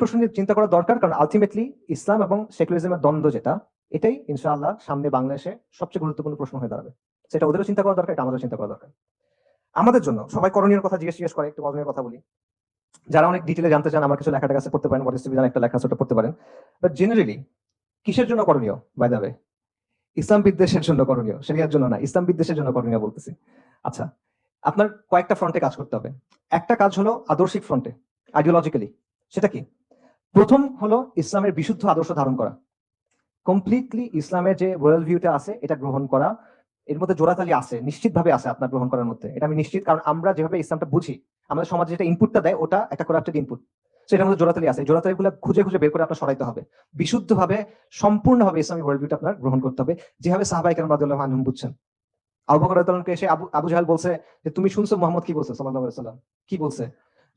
প্রশ্ন নিয়ে চিন্তা করা দরকার, কারণ আলটিমেটলি ইসলাম এবং সেকুলারিজমের দ্বন্দ্ব যেটা, এটাই ইনশাআল্লাহ সামনে বাংলাদেশে সবচেয়ে গুরুত্বপূর্ণ প্রশ্ন হয়ে দাঁড়াবে। সেটা ওদেরও চিন্তা করা দরকার, এটা আমাদের চিন্তা করা দরকার। আমাদের জন্য, সবাই করণীয় কথা জিজ্ঞেস জিজ্ঞেস করে, একটু করণীয় কথা বলি। যারা অনেক ডিটেলে জানতে চান, আমার কিছু লেখাটা কাছে পড়তে পারেন ওয়াট বিধান একটা লেখা ওটা পড়তে পারেন। বাট জেনারেলি কিসের জন্য করণীয় বাই যাবে ইসলাম বিদ্বেষের জন্য করণীয় সেরিয়ার জন্য না, ইসলাম বিদ্বেষের জন্য করণীয় বলতেছি। আচ্ছা আপনার কয়েকটা ফ্রন্টে কাজ করতে হবে। একটা কাজ হলো আদর্শিক ফ্রন্টে আইডিওলজিক্যালি সেটা কি? প্রথম হলো ইসলামের বিশুদ্ধ আদর্শ ধারণ করা। কমপ্লিটলি ইসলামের যে ওয়ার্ল্ড ভিউটা আছে, এটা গ্রহণ করা, এর মধ্যে জোড়াতালি আছে, নিশ্চিতভাবে আছে আপনার গ্রহণ করার মধ্যে। এটা আমি নিশ্চিত, কারণ আমরা যেভাবে ইসলামটা বুঝি, আমাদের সমাজে যেটা ইনপুটটা দেয়, ওটা একটা করাপ্টেড ইনপুট সেটার মধ্যে জোড়াতালি আছে জোড়াতালি গুলো খুঁজে খুঁজে বের করে আপনার সরাইতে হবে। বিশুদ্ধভাবে, সম্পূর্ণভাবে ইসলামী ওয়ার্ল্ড ভিউটা আপনার গ্রহণ করতে হবে। যেভাবে সাহাবাই কেন রাদিয়াল্লাহু আনহুম বুঝছেন। আবু বকর এসে আবু আবু জাহাল বলছে যে, তুমি শুনছো মোহাম্মদ কি বলছে আলাইহি সাল্লাম কি বলছে?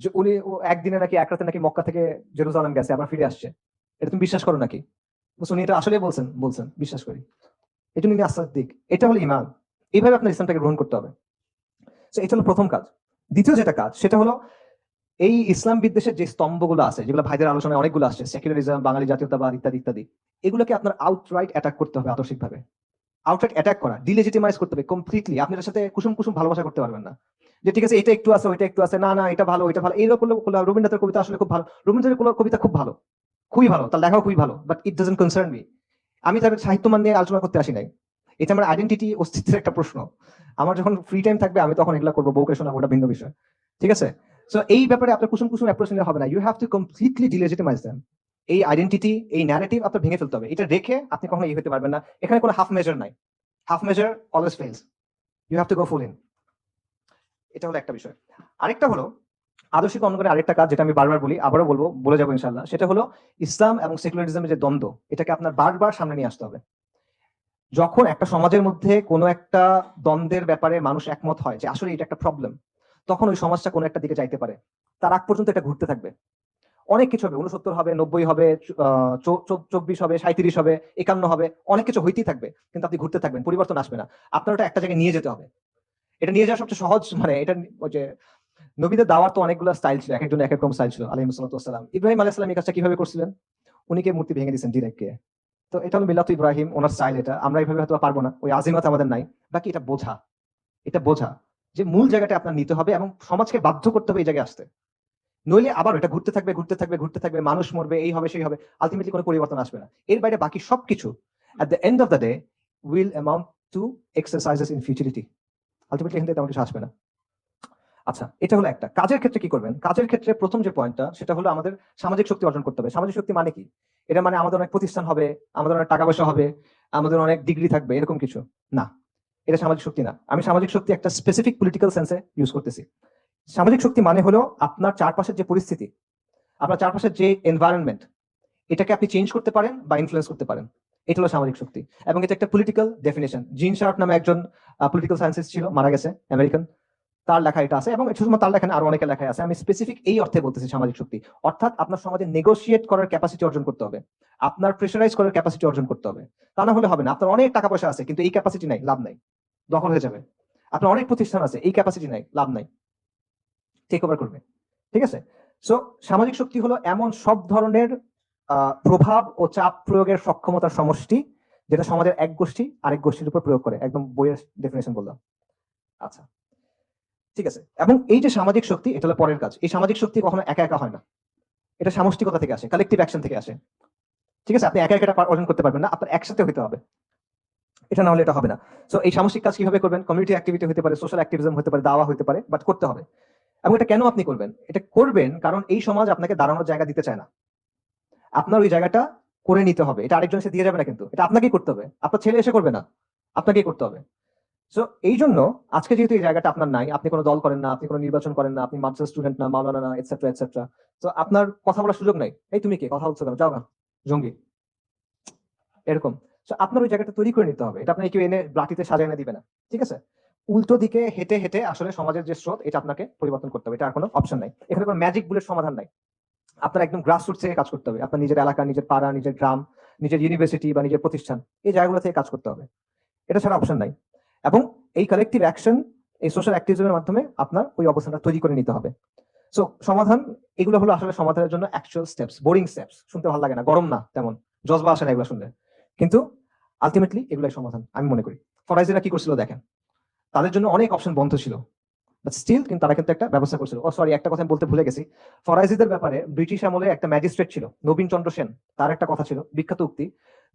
যে উনি একদিনে নাকি, এক রাতে নাকি মক্কা থেকে জেরুজালেম গেছে, আবার ফিরে আসছে। এটা তুমি বিশ্বাস করো নাকি? উনি এটা আসলে বলছেন বলছেন, বিশ্বাস করি। এটা উনি আস্থার দিক। এটা হলো ইমান। এইভাবে আপনার ইসলামটাকে গ্রহণ করতে হবে। এটা হলো প্রথম কাজ। দ্বিতীয় যেটা কাজ, সেটা হলো এই ইসলাম বিদ্বেষের যে স্তম্ভগুলো আছে, যেগুলো ভাইদের আলোচনায় অনেকগুলো আসছে সেকুলারিজম বাঙালি জাতীয়তাবাদ ইত্যাদি ইত্যাদি, এগুলোকে আপনার আউটরাইট অ্যাটাক করতে হবে আদর্শিকভাবে। আউটরাইট অ্যাটাক করা ডিলেজিটিমাইজ করতে হবে কমপ্লিটলি আপনি এর সাথে কুসুম কুসুম ভালোবাসা করতে পারবেন না। যে ঠিক আছে, এটা একটু আছে, ওইটা একটু আছে, না না, এটা ভালো এটা ভালো। এইরকম রবীন্দ্রনাথের কবিতা আসলে খুব ভালো। রবীন্দ্রনাথের কবিতা খুব ভালো, খুবই ভালো, তার লেখাও খুবই ভালো but it doesn't concern me আমি তার সাহিত্যমান নিয়ে আলোচনা করতে আসি নাই। এটা আমার আইডেন্টিটি অস্তিত্বের একটা প্রশ্ন। আমার যখন ফ্রি টাইম থাকবে, আমি তখন এগুলো করব, বউকে শোনাবো, ওটা ভিন্ন বিষয়। ঠিক আছে? সো এই ব্যাপারে আপনার কুসুম কুসুম অ্যাপ্রোচ নিলে হবে না। You have to completely delegitimize then এই আইডেন্টিটি এই ন্যারেটিভ আপনার ভেঙে ফেলতে হবে। এটা রেখে আপনি কখনো ইয়ে হতে পারবেন না। এখানে কোনো হাফ মেজার নাই। Half measure always fails you have to go full in এটা হলো একটা বিষয়। আরেকটা হলো, আদর্শিক অঙ্গনের আরেকটা কাজ যেটা আমি বারবার বলি, আবারও বলব, বলে যাব ইনশাল্লাহ সেটা হলো ইসলাম এবং সেকুলারিজমের যে দ্বন্দ্ব, এটাকে আপনার বারবার সামনে নিয়ে আসতে হবে। যখন একটা সমাজের মধ্যে কোনো একটা দ্বন্দ্বের ব্যাপারে মানুষ একমত হয় যে আসলে এটা একটা প্রবলেম তখন ওই সমাজটা কোনো একটা দিকে যাইতে পারে। তার আগ পর্যন্ত এটা ঘুরতে থাকবে। অনেক কিছু হবে উনসত্তর হবে, নব্বই হবে চব্বিশ হবে সাঁত্রিশ হবে, একান্ন হবে, অনেক কিছু হইতেই থাকবে, কিন্তু আপনি ঘুরতে থাকবেন, পরিবর্তন আসবে না। আপনার ওটা একটা জায়গায় নিয়ে যেতে হবে। এটা নিয়ে যাওয়া সবচেয়ে সহজ মানে এটা ওই যে নবীদের দাওয়ার তো অনেকগুলো স্টাইল ছিল এক একজন এক রকম স্টাইল ছিল আলহিম সাল্লাম ইব্রাহিম আলাহ সাল্লাম এই কাজটা কীভাবে করছিলেন? উনিকে মূর্তি ভেঙে দিয়েছেন ডিরেক্ট তো এটা হলো মিলাত ইব্রাহিম, ওনার স্টাইল এটা। আমরা এইভাবে হয়তো পারব না, ওই আজিমত আমাদের নাই। বাকি এটা বোঝা এটা বোঝা যে মূল জায়গাটা আপনার নিতে হবে এবং সমাজকে বাধ্য করতে হবে এই জায়গায় আসতে। নইলে আবার এটা ঘুরতে থাকবে ঘুরতে থাকবে ঘুরতে থাকবে, মানুষ মরবে, এই হবে, সেই হবে আলটিমেটলি কোনো পরিবর্তন আসবে না। এর বাইরে বাকি সবকিছু at the end of the day will amount to exercises in futurity ultimately এখান থেকে আসবে না। আচ্ছা এটা হলো একটা। কাজের ক্ষেত্রে কি করবেন? কাজের ক্ষেত্রে প্রথম যে পয়েন্টটা সেটা হলো আমাদের সামাজিক শক্তি অর্জন করতে হবে। সামাজিক শক্তি মানে কি? এটা মানে আমাদের অনেক প্রতিষ্ঠান হবে, আমাদের অনেক টাকা পয়সা হবে, আমাদের অনেক ডিগ্রি থাকবে, এরকম কিছু। না, এটা সামাজিক শক্তি না। আমি সামাজিক শক্তি একটা স্পেসিফিক পলিটিক্যাল সেন্সে ইউজ করতেছি। সামাজিক শক্তি মানে হলো আপনার চারপাশের যে পরিস্থিতি, আপনার চারপাশের যে এনভায়রনমেন্ট এটাকে আপনি চেঞ্জ করতে পারেন বা ইনফ্লুয়েন্স করতে পারেন। এটা হলো সামাজিক শক্তি। এবং এটা একটা পলিটিক্যাল ডেফিনেশন জিন শার্ট নামে একজন পলিটিক্যাল সায়েন্সিস্ট ছিল, মারা গেছে আমেরিকান তার লেখা এটা আছে এবং শুধুমাত্র তার লেখা আরও অনেকে লেখা আছে। আমি স্পেসিফিক এই অর্থে বলতেছি সামাজিক শক্তি। অর্থাৎ আপনার সমাজে নেগোসিয়েট করার ক্যাপাসিটি অর্জন করতে হবে। আপনার প্রেশারাইজ করার ক্যাপাসিটি অর্জন করতে হবে। তা না হলে হবে না। আপনার অনেক টাকা পয়সা আছে, কিন্তু এই ক্যাপাসিটি নাই, লাভ নাই। দখল হয়ে যাবে। আপনার অনেক প্রতিষ্ঠান আছে, এই ক্যাপাসিটি নাই, লাভ নাই। টেক ওভার করবে। ঠিক আছে? সো সামাজিক শক্তি হলো এমন সব ধরনের প্রভাব ও চাপ প্রয়োগের সক্ষমতার সমষ্টি, যেটা সমাজের এক গোষ্ঠী আরেক গোষ্ঠীর উপর প্রয়োগ করে। একদম বইয়ের ডেফিনেশন বললাম। আচ্ছা ঠিক আছে। এবং এই যে সামাজিক শক্তি, এটা হলো পরের কাজ। এই সামাজিক শক্তি কখনো একা একা হয় না। এটা সামষ্টিকতা থেকে আসে কালেকটিভ অ্যাকশন থেকে আসে। ঠিক আছে, আপনি একা একা অর্জন করতে পারবেন না, আপনার একসাথে হতে হবে। এটা না হলে এটা হবে না। সো এই সামষ্টিক কাজ কীভাবে করবেন? কমিউনিটি অ্যাক্টিভিটি হতে পারে সোশ্যাল অ্যাক্টিভিজম হতে পারে, দাওয়া হতে পারে বাট করতে হবে। এবং এটা কেন আপনি করবেন? এটা করবেন কারণ এই সমাজ আপনাকে দাঁড়ানোর জায়গা দিতে চায় না। আপনার ওই জায়গাটা করে নিতে হবে। এটা আরেকজন এসে দিয়ে যাবে না কিন্তু। এটা আপনাকেই করতে হবে। আপনার ছেলে এসে করবে না। আপনাকেই করতে হবে। সো এই জন্য আজকে যেহেতু এই জায়গাটা আপনার নাই, আপনি কোনো দল করেন না, আপনি কোনো নির্বাচন করেন না, আপনি মাদ্রাসা স্টুডেন্ট না, মাওলানা না এটসেট্রা এটসেট্রা তো আপনার কথা বলার সুযোগ নাই। এই তুমি কে? কথা বলছো কেন? যাও না। জঙ্গি। এরকম। তো আপনার ওই জায়গাটা তৈরি করে নিতে হবে। এটা আপনি কেউ এনে ব্লাটিতে সাজায় এনে দিবে না। ঠিক আছে? উল্টো দিকে হেঁটে হেঁটে আসলে সমাজের যে স্রোত, এটা আপনাকে পরিবর্তন করতে হবে। এটা আর কোনো অপশন নাই। এখানে কোনো ম্যাজিক বুলের সমাধান নাই। আপনার একদম গ্রাসরুট থেকে কাজ করতে হবে। আপনার নিজের এলাকা, নিজের পাড়া, নিজের গ্রাম, নিজের ইউনিভার্সিটি বা নিজের প্রতিষ্ঠান, এই জায়গাগুলো থেকে কাজ করতে হবে। এটা ছাড়া অপশন নাই। এবং এই কালেকটিভ অ্যাকশন এই সোশ্যাল অ্যাক্টিভিজমের মাধ্যমে আপনার ওই অবস্থানটা তৈরি করে নিতে হবে। সো সমাধান, এগুলো হলো আসলে সমাধানের জন্য অ্যাকচুয়াল স্টেপস বোরিং স্টেপস শুনতে ভালো লাগে না, গরম না, তেমন। জজবা আসে না এগুলো শুনলে। কিন্তু আলটিমেটলি এগুলাই সমাধান, আমি মনে করি। ফরাইজিরা কি করছিল দেখেন? তাদের জন্য অনেক অপশন বন্ধ ছিল। স্টিল কিন্তু তারা কিন্তু একটা ব্যবস্থা করছিল। ও সরি একটা কথা আমি বলতে ভুলে গেছি। ফরাইজিদের ব্যাপারে ব্রিটিশ আমলে একটা ম্যাজিস্ট্রেট ছিল সেন তার একটা কথা ছিল, বিখ্যাত উক্তি,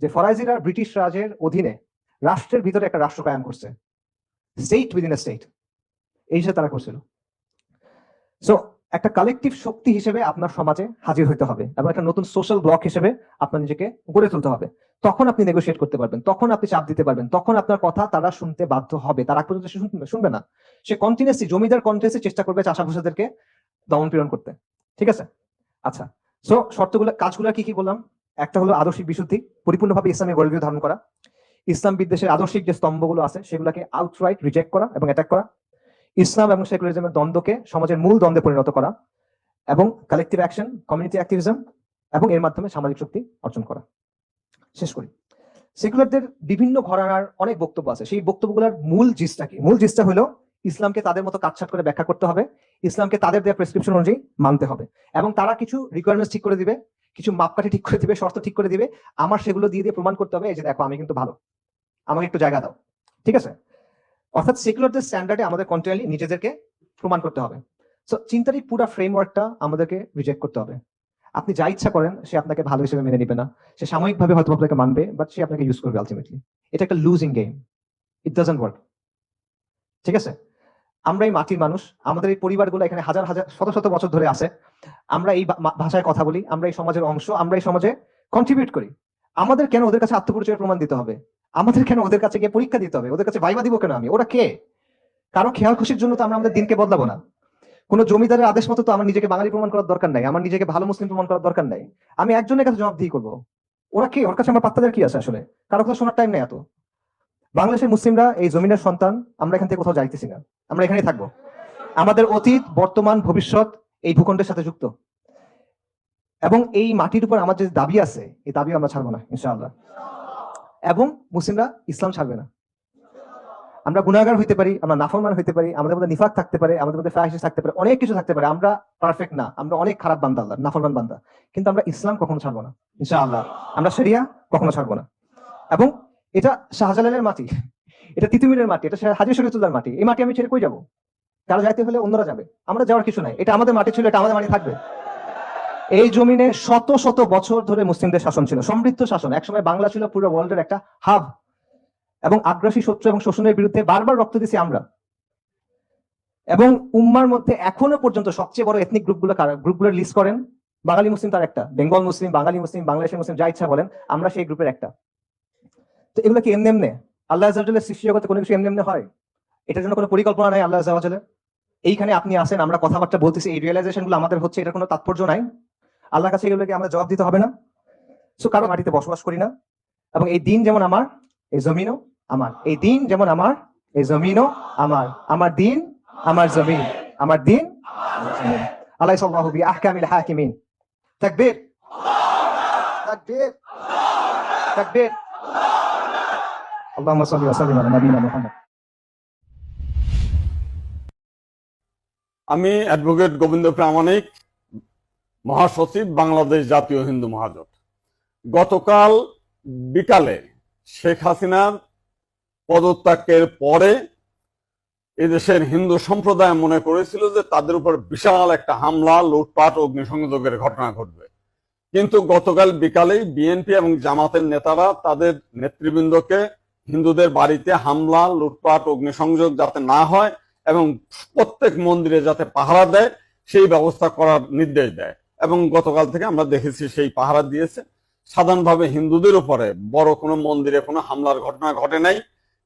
যে ফরাইজিরা ব্রিটিশ রাজের অধীনে রাষ্ট্রের ভিতরে একটা রাষ্ট্র কায়েম করছে। স্টেট উইদিন এ স্টেট এই হিসেবে তারা করছিল। সো একটা কালেকটিভ শক্তি হিসেবে আপনার সমাজে হাজির হতে হবে এবং একটা নতুন সোশ্যাল ব্লক হিসেবে আপনার নিজেকে গড়ে তুলতে হবে। তখন আপনি নেগোশিয়েট করতে পারবেন, তখন আপনি চাপ দিতে পারবেন, তখন আপনার কথা তারা শুনতে বাধ্য হবে। তার পর্যন্ত শুনবে না। সে কন্টিনিউসলি জমিদার কন্টিনিউসলি চেষ্টা করবে চাষা ভুষাদেরকে দমন পীড়ন করতে। ঠিক আছে? আচ্ছা সো শর্তগুলো, কাজগুলো কি কি বললাম? একটা হলো আদর্শিক বিশুদ্ধি, পরিপূর্ণভাবে ইসলামের ওয়ার্ল্ড ধারণ করা। ইসলাম বিদ্বেষের আদর্শিক যে স্তম্ভগুলো আছে, সেগুলোকে আউটরাইট রিজেক্ট করা এবং অ্যাটাক করা। ইসলাম এবং সেকুলারিজমের দ্বন্দ্বকে সমাজের মূল দ্বন্দ্বে পরিণত করা এবং কালেকটিভ অ্যাকশন কমিউনিটি অ্যাক্টিভিজম এবং এর মাধ্যমে সামাজিক শক্তি অর্জন করা। শেষ করি। সেকুলারদের বিভিন্ন ঘরানার অনেক বক্তব্য আছে। সেই বক্তব্যগুলোর মূল জিসটা কি? মূল জিসটা হলো ইসলামকে তাদের মতো কাটছাট করে ব্যাখ্যা করতে হবে, ইসলামকে তাদের দেওয়া প্রেসক্রিপশন অনুযায়ী মানতে হবে। এবং তারা কিছু রিকোয়ারমেন্টস ঠিক করে দিবে, কিছু মাপকাঠি ঠিক করে দিবে, শর্ত ঠিক করে দিবে, আমার সেগুলো দিয়ে দিয়ে প্রমাণ করতে হবে, এই যে দেখো আমি কিন্তু ভালো। আমাকে একটু জায়গা দাও। ঠিক আছে? অর্থাৎ সেকুলারদের স্ট্যান্ডার্ডে আমাদের কন্টিনিউয়ালি নিজেদেরকে প্রমাণ করতে হবে। সো চিন্তার পুরো ফ্রেমওয়ার্কটা আমাদেরকে রিজেক্ট করতে হবে। আপনি যা ইচ্ছা করেন, সে আপনাকে ভালো হিসেবে মেনে নিবে না। সে সাময়িকভাবে হয়তো আপনাকে মানবে বাট সে আপনাকে ইউজ করবে আলটিমেটলি এটা একটা losing game it doesn't work ঠিক আছে? আমরা এই মাটির মানুষ, আমাদের এই পরিবারগুলো এখানে হাজার হাজার, শত শত বছর ধরে আছে। আমরা এই ভাষায় কথা বলি, আমরা এই সমাজের অংশ, আমরা এই সমাজে কন্ট্রিবিউট করি। আমাদের কেন ওদের কাছে আত্মপরিচয়ের প্রমাণ দিতে হবে? আমাদের কেন ওদের কাছে গিয়ে পরীক্ষা দিতে হবে? ওদের কাছে ভাইবা দিব কেন আমি? ওরা কে? কারও খেয়াল খুশির জন্য তো আমরা আমাদের দিনকে বদলাবো না। কোন জমিদারের আদেশ মতো তো আমার নিজেকে বাঙালি প্রমাণ করার দরকার নাই, আমার নিজেকে ভালো মুসলিম প্রমাণ করার দরকার নাই। আমি একজনের কাছে জবাবদিহি করব। ওরা কে? ওর কাছে আমার পাত্তাদের কি আছে আসলে? কারও কথা শোনার টাইম নেই এত। বাংলাদেশের মুসলিমরা এই জমিনের সন্তান, আমরা এখান থেকে কোথাও যাইতেছি না। আমরা এখানেই থাকব। আমাদের অতীত, বর্তমান, ভবিষ্যৎ এই ভূখণ্ডের সাথে যুক্ত। এবং এই মাটির উপর আমার যে দাবি আছে, এই দাবি আমরা ছাড়বো না, ইনশাআল্লাহ। এবং মুসলিমরা ইসলাম ছাড়বে না। আমরা গুণাগার হইতে পারি, আমরা নাফরমান হইতে পারি, আমাদের মধ্যে নিফাক থাকতে পারে, আমাদের মধ্যে ফাহিশ থাকতে পারে, অনেক কিছু থাকতে পারে। আমরা পারফেক্ট না, আমরা অনেক খারাপ বান্দা আল্লাহ, নাফরমান বান্দা। কিন্তু আমরা ইসলাম কখনো ছাড়বো না, ইনশাআল্লাহ। আমরা শরিয়া কখনো ছাড়বো না। এবং এটা শাহজালালের মাটি, এটা তিতুমিরের মাটি, এটা হাজির শরীফুল্লাহর মাটি, এই মাটি আমি ছেড়ে কই যাব? কারও যাইতে হলে অন্যরা যাবে। আমরা যাওয়ার কিছু নাই। এটা আমাদের মাটি ছিল, এটা আমাদের মাটি থাকবে। এই জমিনে শত শত বছর ধরে মুসলিমদের শাসন ছিল, সমৃদ্ধ শাসন। একসময় বাংলা ছিল পুরো ওয়ার্ল্ডের একটা হাব এবং আগ্রাসী শত্রু এবং শোষণের বিরুদ্ধে বারবার রক্ত দিছি আমরা। এবং উম্মার মধ্যে এখনও পর্যন্ত সবচেয়ে বড় এথনিক গ্রুপগুলো গ্রুপগুলোর লিস্ট করেন। বাঙালি মুসলিম তার একটা। বেঙ্গল মুসলিম, বাঙালি মুসলিম, বাংলাদেশের মুসলিম, যা ইচ্ছা বলেন, আমরা সেই গ্রুপের একটা। তো এগুলো কি এমনি এমনি? আল্লাহ আজালের সৃষ্টি জগতে কোনো কিছু এমনি এমনি হয়? এটার জন্য কোনো পরিকল্পনা নাই আল্লাহ আজালের এইখানে আপনি আসেন আমরা কথাবার্তা বলতেছি, এই রিয়েলাইজেশনগুলো আমাদের হচ্ছে, এটার কোনো তাৎপর্য নাই। আল্লাহর কাছে এগুলোকে আমরা জবাব দিতে হবে না। সো কারও মাটিতে বসবাস করি না। এবং এই দিন যেমন আমার, এই জমিনও আমার। এই দিন যেমন আমার, এই জমিনও আমার। আমার দিন, আমার জমিন। আমার দিন। আল্লাহ সাল্লাহু বি আহকামিল হাকিমিন। তাকবীর। তাকবীর। তাকবীর। اللهم صل وسلم على نبينا محمد আমি অ্যাডভোকেট গোবিন্দ প্রামাণিক মহাসচিব বাংলাদেশ জাতীয় হিন্দু মহাজোট গতকাল বিকালে শেখ হাসিনার পদত্যাগের পরে এদেশের হিন্দু সম্প্রদায় মনে করেছিল যে তাদের উপর বিশাল একটা হামলা লুটপাট অগ্নিসংযোগের ঘটনা ঘটবে কিন্তু গতকাল বিকালেই বিএনপি এবং জামাতের নেতারা তাদের নেতৃবৃন্দকে হিন্দুদের বাড়িতে হামলা, লুটপাট, অগ্নিসংযোগ যাতে না হয় এবং প্রত্যেক মন্দিরে যাতে পাহারা দেয়, সেই ব্যবস্থা করার নির্দেশ দেয়। এবং গতকাল থেকে আমরা দেখেছি সেই পাহারা দিয়েছে। সাধারণভাবে হিন্দুদের উপরে বড় কোনো মন্দিরে কোনো হামলার ঘটনা ঘটে নাই।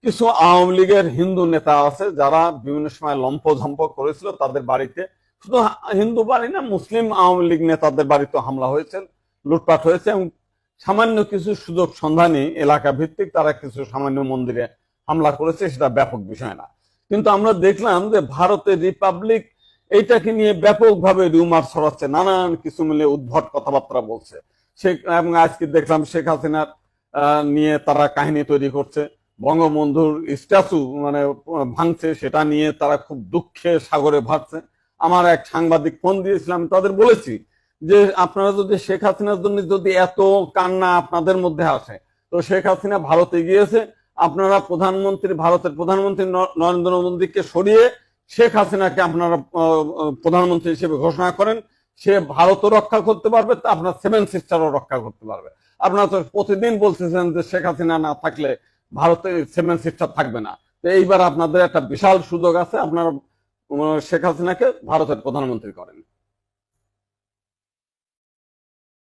কিছু আওয়ামী লীগের হিন্দু নেতা আছে যারা বিভিন্ন সময় লম্প ঝম্প করেছিল তাদের বাড়িতে। শুধু হিন্দু বাড়ি না, মুসলিম আওয়ামী লীগ নেতাদের বাড়িতে হামলা হয়েছে, লুটপাট হয়েছে এবং সামান্য কিছু সুযোগ সন্ধানী এলাকা ভিত্তিক তারা কিছু সামান্য মন্দিরে হামলা করেছে, সেটা ব্যাপক বিষয় না। কিন্তু আমরা দেখলাম যে ভারতের রিপাবলিক এইটাকে নিয়ে ব্যাপকভাবে রুমার ছড়াচ্ছে, নানান কিছু মিলে উদ্ভট কথাবার্তা বলছে। সে এবং আজকে দেখলাম শেখ হাসিনার নিয়ে তারা কাহিনী তৈরি করছে। বঙ্গবন্ধুর স্ট্যাচু মানে ভাঙছে, সেটা নিয়ে তারা খুব দুঃখে সাগরে ভাসছে। আমার এক সাংবাদিক ফোন দিয়েছিলাম তাদের বলেছি যে আপনারা যদি শেখ হাসিনার জন্য যদি এত কান্না আপনাদের মধ্যে আসে, তো শেখ হাসিনা ভারতে গিয়েছে, আপনারা প্রধানমন্ত্রী, ভারতের প্রধানমন্ত্রী নরেন্দ্র মোদীকে সরিয়ে শেখ হাসিনাকে আপনারা প্রধানমন্ত্রী হিসেবে ঘোষণা করেন। সে ভারতও রক্ষা করতে পারবে আপনার সেভেন সিস্টারও রক্ষা করতে পারবে। আপনারা তো প্রতিদিন বলতেছেন যে শেখ হাসিনা না থাকলে ভারতে সেভেন সিস্টার থাকবে না। তো এইবার আপনাদের একটা বিশাল সুযোগ আছে, আপনারা শেখ হাসিনাকে ভারতের প্রধানমন্ত্রী করেন।